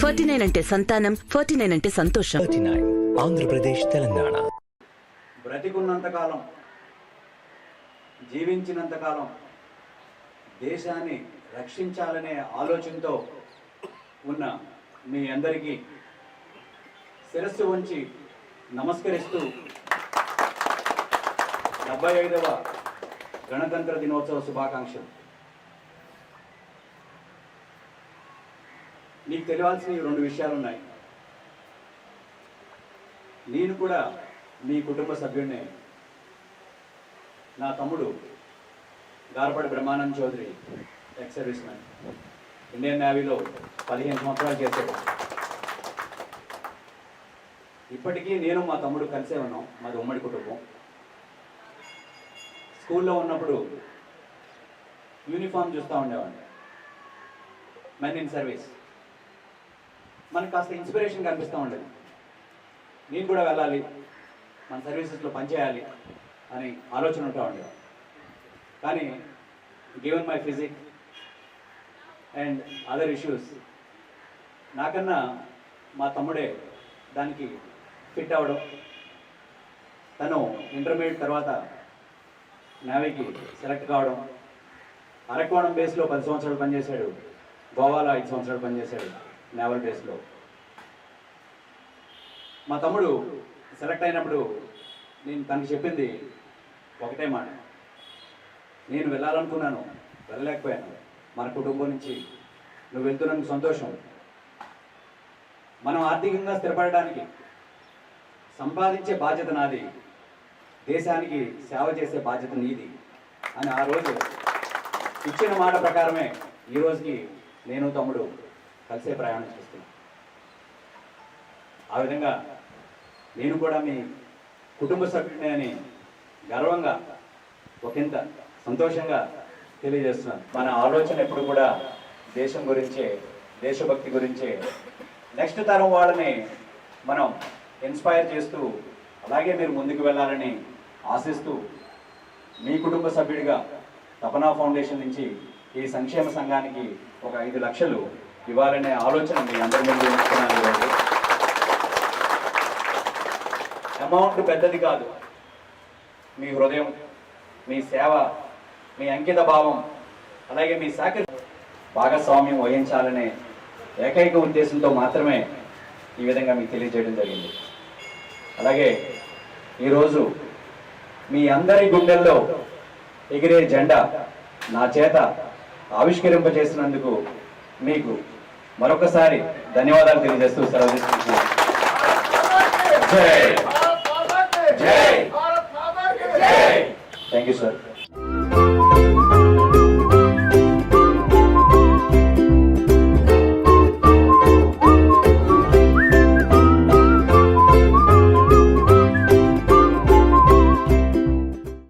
Forty nine అంటే సంతానం forty nine అంటే సంతోషం. Thirty nine Andhra Pradesh Telangana. బ్రతికున్నంతకాలం జీవించినంతకాలం దేశాన్ని రక్షించాలనే ఆలోచనతో ఉన్న మీ అందరికీ శిరస్సు ఉంచి నమస్కరిస్తూ డెబ్బై ఐదవ గణతంత్ర దినోత్సవ శుభాకాంక్షలు. నీకు తెలియాల్సిన ఈ రెండు విషయాలు ఉన్నాయి. నేను కూడా మీ కుటుంబ సభ్యుడినే. నా తమ్ముడు Garapati Brahmanand Chowdary ex service man Indian నేవీలో పదిహేను సంవత్సరాలు చేశాడు. ఇప్పటికీ నేను మా తమ్ముడు కలిసే ఉన్నాం మాది ఉమ్మడి కుటుంబం. స్కూల్లో ఉన్నప్పుడు యూనిఫామ్ చూస్తూ ఉండేవాడిని. మెన్ ఇన్ సర్వీస్ మనకు కాస్త ఇన్స్పిరేషన్ కనిపిస్తూ ఉండేది నేను కూడా వెళ్ళాలి మన సర్వీసెస్లో పనిచేయాలి అని ఆలోచన ఉంటా ఉండేది. కానీ given my physique and other issues నాకన్నా మా తమ్ముడే దానికి ఫిట్ అవ్వడం తను ఇంటర్మీడియట్ తర్వాత నేవీకి సెలెక్ట్ కావడం అరకోణం బేస్లో పది సంవత్సరాలు పనిచేశాడు గోవాలో ఐదు సంవత్సరాలు పనిచేశాడు. నేవల్ బేస్లో మా తమ్ముడు సెలెక్ట్ అయినప్పుడు నేను తనకి చెప్పింది ఒకటే మాట. నేను వెళ్ళాలనుకున్నాను వెళ్ళలేకపోయాను. మన కుటుంబం నుంచి నువ్వు వెళ్తున్నందుకు సంతోషం. మనం ఆర్థికంగా స్థిరపడడానికి సంపాదించే బాధ్యత నాది. దేశానికి సేవ చేసే బాధ్యత నీది. అని ఆ రోజు ఇచ్చిన మాట ప్రకారమే ఈ రోజుకి నేను తమ్ముడు కలిసే ప్రయాణం చేస్తున్నాం. ఆ విధంగా నేను కూడా మీ కుటుంబ సభ్యుడిని అని గర్వంగా ఒకంత సంతోషంగా తెలియజేస్తున్నాను. మన ఆలోచన ఎప్పుడు కూడా దేశం గురించే దేశభక్తి గురించే. నెక్స్ట్ తరం వాళ్ళని మనం ఇన్స్పైర్ చేస్తూ అలాగే మీరు ముందుకు వెళ్ళాలని ఆశిస్తూ మీ కుటుంబ సభ్యుడిగా తపనా ఫౌండేషన్ నుంచి ఈ సంక్షేమ సంఘానికి ఒక ఐదు లక్షలు ఇవ్వాలనే ఆలోచన మీ అందరి ముందు ఉంచుతున్నాను ఈరోజు. అమౌంట్ పెద్దది కాదు. మీ హృదయం మీ సేవ మీ అంకిత భావం అలాగే మీ సాకరి భాగస్వామ్యం వహించాలనే ఏకైక ఉద్దేశంతో మాత్రమే ఈ విధంగా మీకు తెలియజేయడం జరిగింది. అలాగే ఈరోజు మీ అందరి గుండెల్లో ఎగిరే జెండా నా చేత ఆవిష్కరింపజేసినందుకు మీకు మరొకసారి ధన్యవాదాలు తెలియజేస్తూ సెలవు థ్యాంక్ యూ సార్